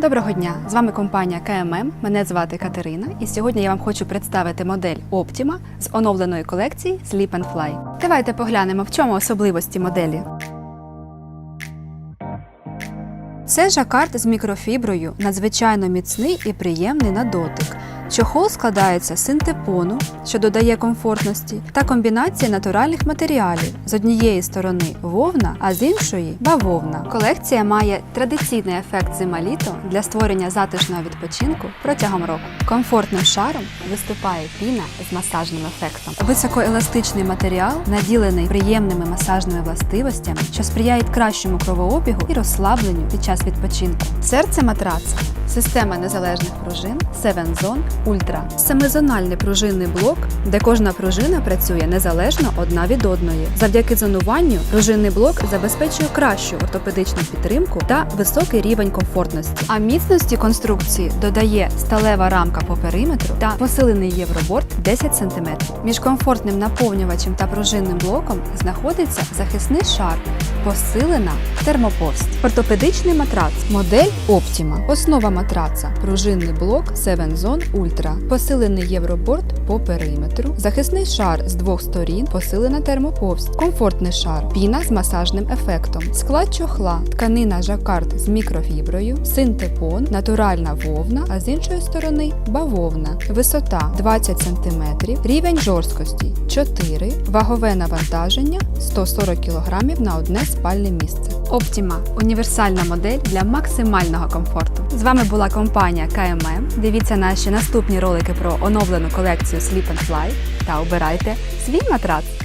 Доброго дня! З вами компанія КММ. Мене звати Катерина, і сьогодні я вам хочу представити модель Optima з оновленої колекції Sleep and Fly. Давайте поглянемо, в чому особливості моделі. Це жакард з мікрофіброю, надзвичайно міцний і приємний на дотик. Чохол складається з синтепону, що додає комфортності, та комбінації натуральних матеріалів з однієї сторони вовна, а з іншої бавовна. Колекція має традиційний ефект зима-літо для створення затишного відпочинку протягом року. Комфортним шаром виступає піна з масажним ефектом. Високоеластичний матеріал наділений приємними масажними властивостями, що сприяють кращому кровообігу і розслабленню під час відпочинку. Серце матраца система незалежних пружин Seven Zone Ultra. Семизональний пружинний блок, де кожна пружина працює незалежно одна від одної. Завдяки зонуванню пружинний блок забезпечує кращу ортопедичну підтримку та високий рівень комфортності. А міцності конструкції додає сталева рамка по периметру та посилений євроборд 10 см. Між комфортним наповнювачем та пружинним блоком знаходиться захисний шар, посилена термоповсть. Ортопедичний матрац, модель Optima. Основа матраца, пружинний блок Seven Zone Ultra, посилений євроборд по периметру, захисний шар з двох сторін, посилена термоповсть, комфортний шар, піна з масажним ефектом, склад чохла, тканина жакард з мікрофіброю, синтепон, натуральна вовна, а з іншої сторони бавовна, висота 20 см, рівень жорсткості 4, вагове навантаження 140 кг на одне спальне місце. Optima – універсальна модель для максимального комфорту. З вами була компанія КММ. Дивіться наші наступні ролики про оновлену колекцію Sleep and Fly та обирайте свій матрац.